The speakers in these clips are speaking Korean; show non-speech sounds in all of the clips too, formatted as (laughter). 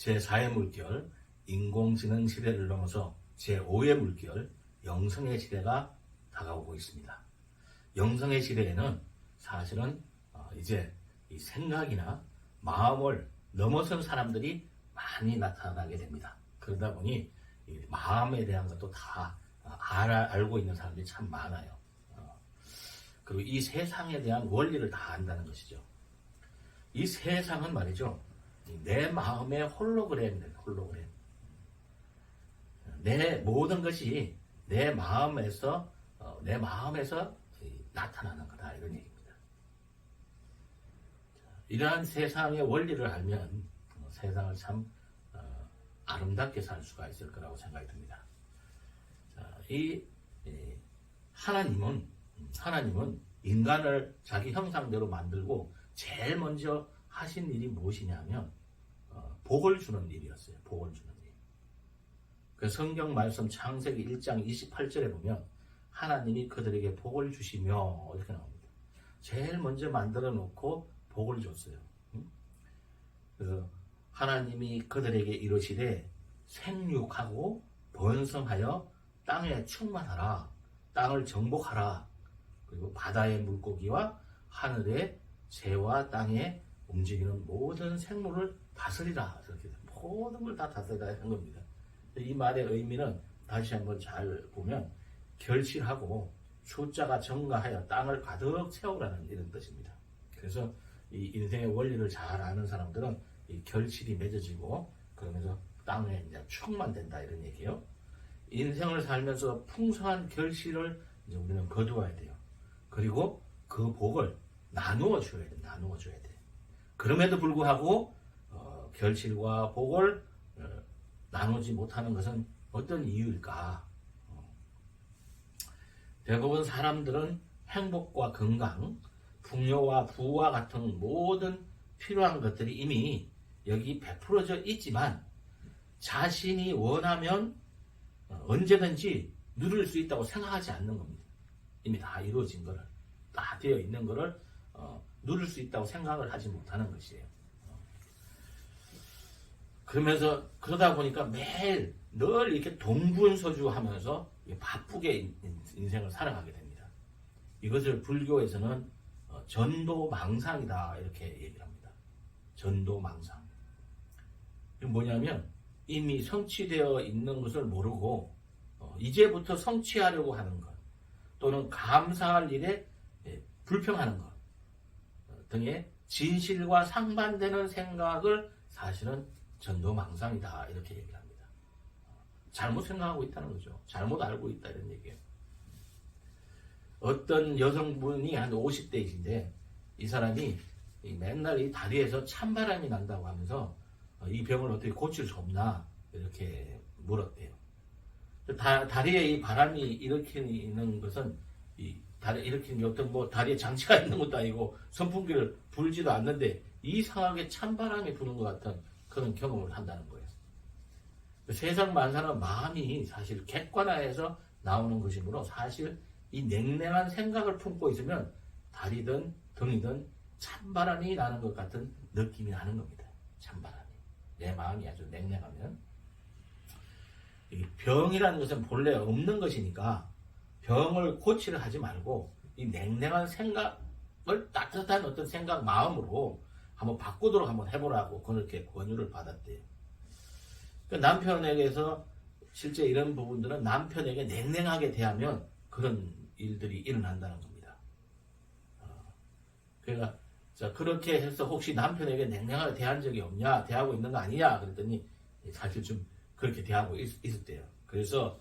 제4의 물결, 인공지능 시대를 넘어서 제5의 물결, 영성의 시대가 다가오고 있습니다. 영성의 시대에는 사실은 어, 이제 이 생각이나 마음을 넘어선 사람들이 많이 나타나게 됩니다. 그러다 보니 이 마음에 대한 것도 다 어, 알아, 알고 있는 사람들이 참 많아요. 어, 그리고 이 세상에 대한 원리를 다 안다는 것이죠. 이 세상은 말이죠. 내 마음의 홀로그램입니다. 홀로그램. 내 모든 것이 내 마음에서 어, 내 마음에서 이, 나타나는 거다 이런 얘기입니다. 자, 이러한 세상의 원리를 알면 어, 세상을 참 어, 아름답게 살 수가 있을 거라고 생각이 듭니다. 자, 이, 이 하나님은 하나님은 인간을 자기 형상대로 만들고 제일 먼저 하신 일이 무엇이냐면 어, 복을 주는 일이었어요. 복을 주는 일. 그 성경 말씀 창세기 1장 28절에 보면 하나님이 그들에게 복을 주시며 이렇게 나옵니다. 제일 먼저 만들어 놓고 복을 줬어요. 응? 그래서 하나님이 그들에게 이르시되 생육하고 번성하여 땅에 충만하라 땅을 정복하라 그리고 바다의 물고기와 하늘의 새와 땅에 움직이는 모든 생물을 다스리라 이렇게 모든 걸 다 다스리라 한 겁니다. 이 말의 의미는 다시 한번 잘 보면 결실하고 숫자가 증가하여 땅을 가득 채우라는 이런 뜻입니다. 그래서 이 인생의 원리를 잘 아는 사람들은 이 결실이 맺어지고 그러면서 땅에 이제 충만된다 이런 얘기예요. 인생을 살면서 풍성한 결실을 이제 우리는 거두어야 돼요. 그리고 그 복을 나누어 줘야 돼. 나누어 줘야 돼. 그럼에도 불구하고 어, 결실과 복을 어, 나누지 못하는 것은 어떤 이유일까? 어. 대부분 사람들은 행복과 건강, 풍요와 부와 같은 모든 필요한 것들이 이미 여기 베풀어져 있지만 자신이 원하면 어, 언제든지 누릴 수 있다고 생각하지 않는 겁니다. 이미 다 이루어진 거를, 다 되어 있는 거를 어, 누릴 수 있다고 생각을 하지 못하는 것이에요. 어. 그러면서 그러다 보니까 매일 늘 이렇게 동분서주하면서 바쁘게 인- 인생을 살아가게 됩니다. 이것을 불교에서는 어, 전도망상이다 이렇게 얘기를 합니다. 전도망상. 뭐냐면 이미 성취되어 있는 것을 모르고 어, 이제부터 성취하려고 하는 것 또는 감사할 일에 예, 불평하는 것 어, 등의 진실과 상반되는 생각을 사실은 전도망상이다 이렇게 얘기를 합니다. 어, 잘못 생각하고 있다는 거죠. 잘못 알고 있다 이런 얘기예요. 어떤 여성분이 한 50대이신데 이 사람이 이 맨날 이 다리에서 찬바람이 난다고 하면서 어, 이 병을 어떻게 고칠 수 없나 이렇게 물었대요. 다, 다리에 이 바람이 일으키는 것은 이 다리 일으키는 게 어떤 뭐 다리에 장치가 (laughs) 있는 것도 아니고 선풍기를 불지도 않는데 이상하게 찬바람이 부는 것 같은 그런 경험을 한다는 거예요. 세상 만사는 마음이 사실 객관화해서 나오는 것이므로 사실 이 냉랭한 생각을 품고 있으면 다리든 등이든 찬바람이 나는 것 같은 느낌이 나는 겁니다. 찬바람이. 내 마음이 아주 냉랭하면. 이 병이라는 것은 본래 없는 것이니까 병을 고치려 하지 말고 이 냉랭한 생각을 따뜻한 어떤 생각 마음으로 한번 바꾸도록 한번 해보라고 그렇게 권유를 받았대요. 그 남편에게서 실제 이런 부분들은 남편에게 냉랭하게 대하면 그런 일들이 일어난다는 겁니다. 어, 그러니까 자, 그렇게 해서 혹시 남편에게 냉랭하게 대한 적이 없냐, 대하고 있는 거 아니냐 그랬더니 사실 좀 그렇게 대하고 있, 있었대요. 그래서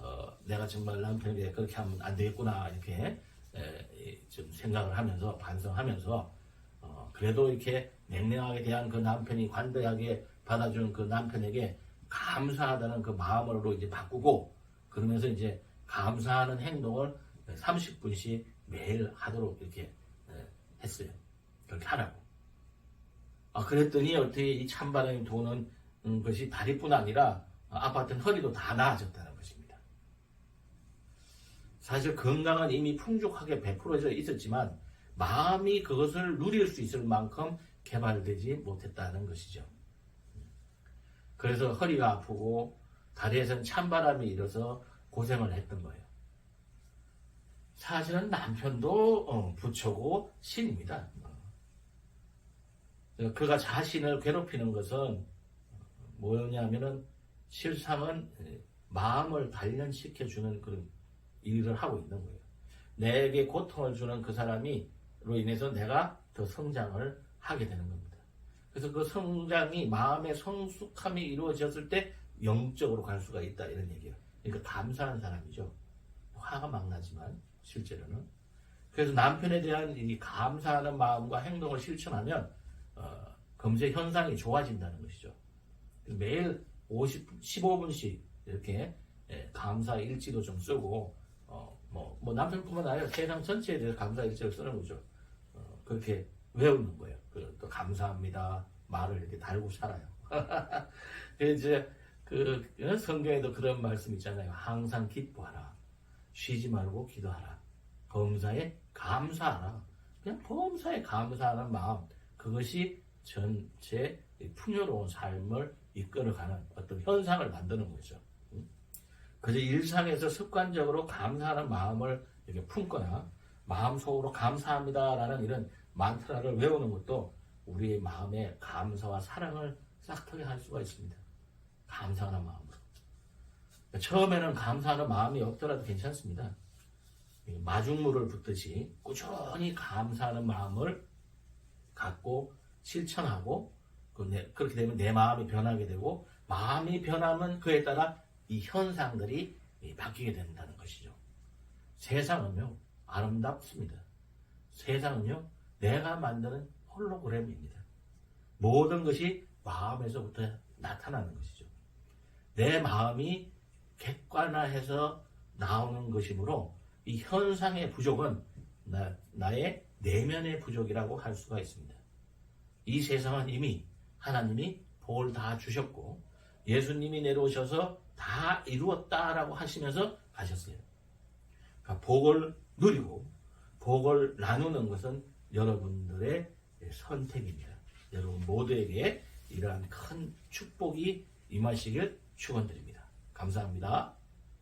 어, 내가 정말 남편에게 그렇게 하면 안 되겠구나 이렇게 에, 좀 생각을 하면서 반성하면서 어, 그래도 이렇게 냉랭하게 대한 그 남편이 관대하게 받아준 그 남편에게 감사하다는 그 마음으로 이제 바꾸고 그러면서 이제 감사하는 행동을 30분씩 매일 하도록 이렇게 에, 했어요. 그렇게 하라고. 아, 그랬더니 어떻게 이 찬바람이 도는 음, 것이 다리뿐 아니라 아팠던 허리도 다 것입니다. 사실 건강은 이미 풍족하게 베풀어져 있었지만 마음이 그것을 누릴 수 있을 만큼 개발되지 못했다는 것이죠. 그래서 허리가 아프고 다리에서는 찬바람이 일어서 고생을 했던 거예요. 사실은 남편도 어, 부처고 신입니다. 어. 그가 자신을 괴롭히는 것은 뭐냐면은 실상은 마음을 단련시켜주는 그런 일을 하고 있는 거예요. 내게 고통을 주는 그 사람이로 인해서 내가 더 성장을 하게 되는 겁니다. 그래서 그 성장이 마음의 성숙함이 이루어졌을 때 영적으로 갈 수가 있다 이런 얘기예요. 그러니까 감사한 사람이죠. 화가 막 나지만 실제로는. 그래서 남편에 대한 이 감사하는 마음과 행동을 실천하면 어, 검색 현상이 좋아진다는 것이죠. 매일 50, 15분씩 이렇게 예, 감사 일지도 좀 쓰고 어, 뭐, 뭐 남편뿐만 아니라 세상 전체에 대해서 감사 일지를 쓰는 거죠. 어, 그렇게 외우는 거예요. 그, 또 감사합니다 말을 이렇게 달고 살아요. (laughs) 이제 그 성경에도 그런 말씀 있잖아요. 항상 기뻐하라. 쉬지 말고 기도하라. 범사에 감사하라. 그냥 범사에 감사하는 마음. 그것이 전체 풍요로운 삶을 이끌어가는 어떤 현상을 만드는 거죠. 음? 그래서 일상에서 습관적으로 감사하는 마음을 이렇게 품거나 마음속으로 감사합니다라는 이런 만트라를 외우는 것도 우리의 마음에 감사와 사랑을 싹트게 할 수가 있습니다. 감사하는 마음으로. 처음에는 감사하는 마음이 없더라도 괜찮습니다. 마중물을 붓듯이 꾸준히 감사하는 마음을 갖고 실천하고 그 내- 그렇게 되면 내 마음이 변하게 되고 마음이 변하면 그에 따라 이 현상들이 바뀌게 된다는 것이죠. 세상은요 아름답습니다. 세상은요 내가 만드는 홀로그램입니다. 모든 것이 마음에서부터 나타나는 것이죠. 내 마음이 객관화해서 나오는 것이므로 이 현상의 부족은 나, 나의 내면의 부족이라고 할 수가 있습니다. 이 세상은 이미 하나님이 복을 다 주셨고 예수님이 내려오셔서 다 이루었다라고 하시면서 가셨어요. 그러니까 복을 누리고 복을 나누는 것은 여러분들의 선택입니다. 여러분 모두에게 이러한 큰 축복이 임하시길 축원드립니다. 감사합니다.